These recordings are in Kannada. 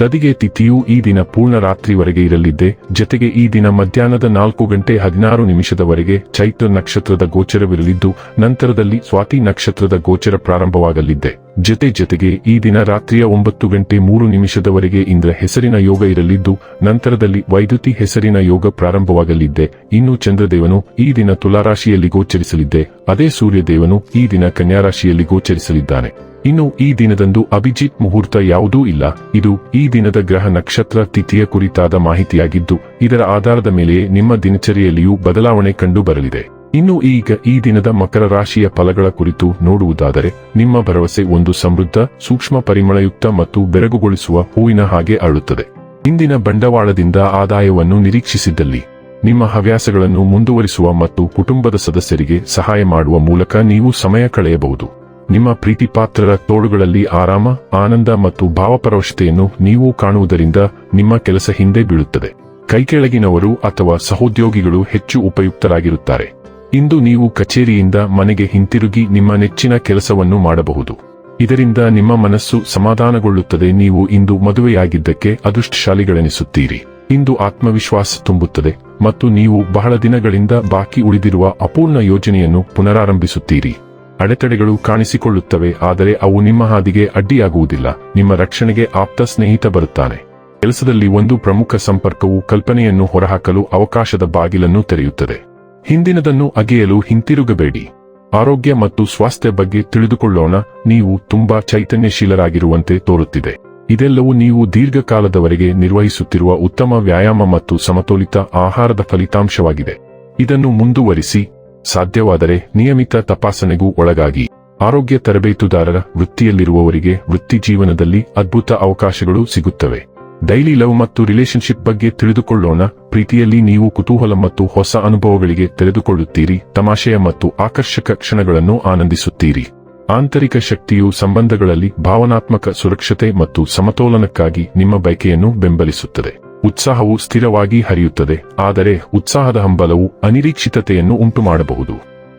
ತದಿಗೆ ತಿಥಿಯು ಈ ದಿನ ಪೂರ್ಣ ರಾತ್ರಿವರೆಗೆ ಇರಲಿದ್ದೆ. ಜತೆಗೆ ಈ ದಿನ ಮಧ್ಯಾಹ್ನದ ನಾಲ್ಕು ಗಂಟೆ ಹದಿನಾರು ನಿಮಿಷದವರೆಗೆ ಚೈತ್ರ ನಕ್ಷತ್ರದ ಗೋಚರವಿರಲಿದ್ದು, ನಂತರದಲ್ಲಿ ಸ್ವಾತಿ ನಕ್ಷತ್ರದ ಗೋಚರ ಪ್ರಾರಂಭವಾಗಲಿದ್ದೆ. ಜತೆ ಜತೆಗೆ ಈ ದಿನ ರಾತ್ರಿಯ ಒಂಬತ್ತು ಗಂಟೆ ಮೂರು ನಿಮಿಷದವರೆಗೆ ಇಂದ್ರ ಹೆಸರಿನ ಯೋಗ ಇರಲಿದ್ದು, ನಂತರದಲ್ಲಿ ವೈದ್ಯುತಿ ಹೆಸರಿನ ಯೋಗ ಪ್ರಾರಂಭವಾಗಲಿದ್ದೆ. ಇನ್ನು ಚಂದ್ರದೇವನು ಈ ದಿನ ತುಲಾರಾಶಿಯಲ್ಲಿ ಗೋಚರಿಸಲಿದ್ದೆ. ಅದೇ ಸೂರ್ಯದೇವನು ಈ ದಿನ ಕನ್ಯಾರಾಶಿಯಲ್ಲಿ ಗೋಚರಿಸಲಿದ್ದಾನೆ. ಇನ್ನು ಈ ದಿನದಂದು ಅಭಿಜಿತ್ ಮುಹೂರ್ತ ಯಾವುದೂ ಇಲ್ಲ. ಇದು ಈ ದಿನದ ಗ್ರಹ ನಕ್ಷತ್ರ ತಿಥಿಯ ಕುರಿತಾದ ಮಾಹಿತಿಯಾಗಿದ್ದು, ಇದರ ಆಧಾರದ ಮೇಲೆಯೇ ನಿಮ್ಮ ದಿನಚರಿಯಲ್ಲಿಯೂ ಬದಲಾವಣೆ ಕಂಡು ಬರಲಿದೆ ಇನ್ನು ಈಗ ಈ ದಿನದ ಮಕರ ರಾಶಿಯ ಫಲಗಳ ಕುರಿತು ನೋಡುವುದಾದರೆ, ನಿಮ್ಮ ಭರವಸೆ ಒಂದು ಸಮೃದ್ಧ, ಸೂಕ್ಷ್ಮ ಪರಿಮಳಯುಕ್ತ ಮತ್ತು ಬೆರಗುಗೊಳಿಸುವ ಹೂವಿನ ಹಾಗೆ ಅರಳುತ್ತದೆ ಇಂದಿನ ಬಂಡವಾಳದಿಂದ ಆದಾಯವನ್ನು ನಿರೀಕ್ಷಿಸಿದ್ದಲ್ಲಿ ನಿಮ್ಮ ಹವ್ಯಾಸಗಳನ್ನು ಮುಂದುವರಿಸುವ ಮತ್ತು ಕುಟುಂಬದ ಸದಸ್ಯರಿಗೆ ಸಹಾಯ ಮಾಡುವ ಮೂಲಕ ನೀವು ಸಮಯ ಕಳೆಯಬಹುದು. ನಿಮ್ಮ ಪ್ರೀತಿಪಾತ್ರರ ತೋಳುಗಳಲ್ಲಿ ಆರಾಮ, ಆನಂದ ಮತ್ತು ಭಾವಪರವಶತೆಯನ್ನು ನೀವು ಕಾಣುವುದರಿಂದ ನಿಮ್ಮ ಕೆಲಸ ಹಿಂದೆ ಬೀಳುತ್ತದೆ. ಕೈಕೆಳಗಿನವರು ಅಥವಾ ಸಹೋದ್ಯೋಗಿಗಳು ಹೆಚ್ಚು ಉಪಯುಕ್ತರಾಗಿರುತ್ತಾರೆ. ಇಂದು ನೀವು ಕಚೇರಿಯಿಂದ ಮನೆಗೆ ಹಿಂತಿರುಗಿ ನಿಮ್ಮ ನೆಚ್ಚಿನ ಕೆಲಸವನ್ನು ಮಾಡಬಹುದು. ಇದರಿಂದ ನಿಮ್ಮ ಮನಸ್ಸು ಸಮಾಧಾನಗೊಳ್ಳುತ್ತದೆ. ನೀವು ಇಂದು ಮದುವೆಯಾಗಿದ್ದಕ್ಕೆ ಅದೃಷ್ಟಶಾಲಿಗಳೆನಿಸುತ್ತೀರಿ. ಇಂದು ಆತ್ಮವಿಶ್ವಾಸ ತುಂಬುತ್ತದೆ ಮತ್ತು ನೀವು ಬಹಳ ದಿನಗಳಿಂದ ಬಾಕಿ ಉಳಿದಿರುವ ಅಪೂರ್ಣ ಯೋಜನೆಯನ್ನು ಪುನರಾರಂಭಿಸುತ್ತೀರಿ. ಅಡೆತಡೆಗಳು ಕಾಣಿಸಿಕೊಳ್ಳುತ್ತವೆ, ಆದರೆ ಅವು ನಿಮ್ಮ ಹಾದಿಗೆ ಅಡ್ಡಿಯಾಗುವುದಿಲ್ಲ. ನಿಮ್ಮ ರಕ್ಷಣೆಗೆ ಆಪ್ತ ಸ್ನೇಹಿತ ಬರುತ್ತಾನೆ. ಕೆಲಸದಲ್ಲಿ ಒಂದು ಪ್ರಮುಖ ಸಂಪರ್ಕವು ಕಲ್ಪನೆಯನ್ನು ಹೊರಹಾಕಲು ಅವಕಾಶದ ಬಾಗಿಲನ್ನು ತೆರೆಯುತ್ತದೆ. ಹಿಂದಿನದನ್ನು ಅಗೆಯಲು ಹಿಂತಿರುಗಬೇಡಿ. ಆರೋಗ್ಯ ಮತ್ತು ಸ್ವಾಸ್ಥ್ಯ ಬಗ್ಗೆ ತಿಳಿದುಕೊಳ್ಳೋಣ. ನೀವು ತುಂಬಾ ಚೈತನ್ಯಶೀಲರಾಗಿರುವಂತೆ ತೋರುತ್ತಿದೆ. ಇದೆಲ್ಲವೂ ನೀವು ದೀರ್ಘಕಾಲದವರೆಗೆ ನಿರ್ವಹಿಸುತ್ತಿರುವ ಉತ್ತಮ ವ್ಯಾಯಾಮ ಮತ್ತು ಸಮತೋಲಿತ ಆಹಾರದ ಫಲಿತಾಂಶವಾಗಿದೆ. ಇದನ್ನು ಮುಂದುವರಿಸಿ ಸಾಧ್ಯವಾದರೆ ನಿಯಮಿತ ತಪಾಸಣೆಗೂ ಒಳಗಾಗಿ ಆರೋಗ್ಯ ತರಬೇತುದಾರರ ವೃತ್ತಿಯಲ್ಲಿರುವವರಿಗೆ ವೃತ್ತಿ ಜೀವನದಲ್ಲಿ ಅದ್ಭುತ ಅವಕಾಶಗಳು ಸಿಗುತ್ತವೆ. ಡೈಲಿ ಲವ್ ಮತ್ತು ರಿಲೇಶನ್ಶಿಪ್ ಬಗ್ಗೆ ತಿಳಿದುಕೊಳ್ಳೋಣ. ಪ್ರೀತಿಯಲ್ಲಿ ನೀವು ಕುತೂಹಲ ಮತ್ತು ಹೊಸ ಅನುಭವಗಳಿಗೆ ತೆರೆದುಕೊಳ್ಳುತ್ತೀರಿ. ತಮಾಷೆಯ ಮತ್ತು ಆಕರ್ಷಕ ಕ್ಷಣಗಳನ್ನು ಆನಂದಿಸುತ್ತೀರಿ. ಆಂತರಿಕ ಶಕ್ತಿಯು ಸಂಬಂಧಗಳಲ್ಲಿ ಭಾವನಾತ್ಮಕ ಸುರಕ್ಷತೆ ಮತ್ತು ಸಮತೋಲನಕ್ಕಾಗಿ ನಿಮ್ಮ ಬಯಕೆಯನ್ನು ಬೆಂಬಲಿಸುತ್ತದೆ. ಉತ್ಸಾಹವು ಸ್ಥಿರವಾಗಿ ಹರಿಯುತ್ತದೆ. ಆದರೆ ಉತ್ಸಾಹದ ಹಂಬಲವು ಅನಿರೀಕ್ಷಿತತೆಯನ್ನು ಉಂಟುಮಾಡಬಹುದು.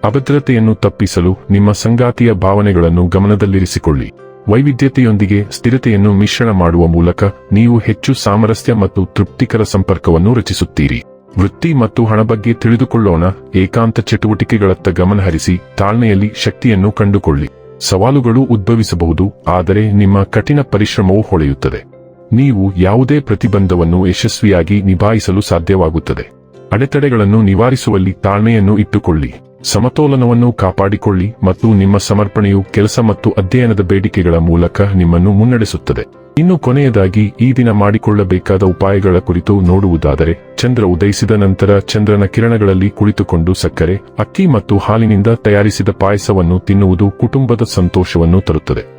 ಅಭದ್ರತೆಯನ್ನು ತಪ್ಪಿಸಲು ನಿಮ್ಮ ಸಂಗಾತಿಯ ಭಾವನೆಗಳನ್ನು ಗಮನದಲ್ಲಿರಿಸಿಕೊಳ್ಳಿ. ವೈವಿಧ್ಯತೆಯೊಂದಿಗೆ ಸ್ಥಿರತೆಯನ್ನು ಮಿಶ್ರಣ ಮಾಡುವ ಮೂಲಕ ನೀವು ಹೆಚ್ಚು ಸಾಮರಸ್ಯ ಮತ್ತು ತೃಪ್ತಿಕರ ಸಂಪರ್ಕವನ್ನು ರಚಿಸುತ್ತೀರಿ. ವೃತ್ತಿ ಮತ್ತು ಹಣ ಬಗ್ಗೆ ತಿಳಿದುಕೊಳ್ಳೋಣ. ಏಕಾಂತ ಚಟುವಟಿಕೆಗಳತ್ತ ಗಮನಹರಿಸಿ ತಾಳ್ಮೆಯಲ್ಲಿ ಶಕ್ತಿಯನ್ನು ಕಂಡುಕೊಳ್ಳಿ. ಸವಾಲುಗಳು ಉದ್ಭವಿಸಬಹುದು, ಆದರೆ ನಿಮ್ಮ ಕಠಿಣ ಪರಿಶ್ರಮವು ಹೊಳೆಯುತ್ತದೆ. ನೀವು ಯಾವುದೇ ಪ್ರತಿಬಂಧವನ್ನು ಯಶಸ್ವಿಯಾಗಿ ನಿಭಾಯಿಸಲು ಸಾಧ್ಯವಾಗುತ್ತದೆ. ಅಡೆತಡೆಗಳನ್ನು ನಿವಾರಿಸುವಲ್ಲಿ ತಾಳ್ಮೆಯನ್ನು ಇಟ್ಟುಕೊಳ್ಳಿ. ಸಮತೋಲನವನ್ನು ಕಾಪಾಡಿಕೊಳ್ಳಿ ಮತ್ತು ನಿಮ್ಮ ಸಮರ್ಪಣೆಯು ಕೆಲಸ ಮತ್ತು ಅಧ್ಯಯನದ ಬೇಡಿಕೆಗಳ ಮೂಲಕ ನಿಮ್ಮನ್ನು ಮುನ್ನಡೆಸುತ್ತದೆ. ಇನ್ನು ಕೊನೆಯದಾಗಿ, ಈ ದಿನ ಮಾಡಿಕೊಳ್ಳಬೇಕಾದ ಉಪಾಯಗಳ ಕುರಿತು ನೋಡುವುದಾದರೆ, ಚಂದ್ರ ಉದಯಿಸಿದ ನಂತರ ಚಂದ್ರನ ಕಿರಣಗಳಲ್ಲಿ ಕುಳಿತುಕೊಂಡು ಸಕ್ಕರೆ, ಅಕ್ಕಿ ಮತ್ತು ಹಾಲಿನಿಂದ ತಯಾರಿಸಿದ ಪಾಯಸವನ್ನು ತಿನ್ನುವುದು ಕುಟುಂಬದ ಸಂತೋಷವನ್ನು ತರುತ್ತದೆ.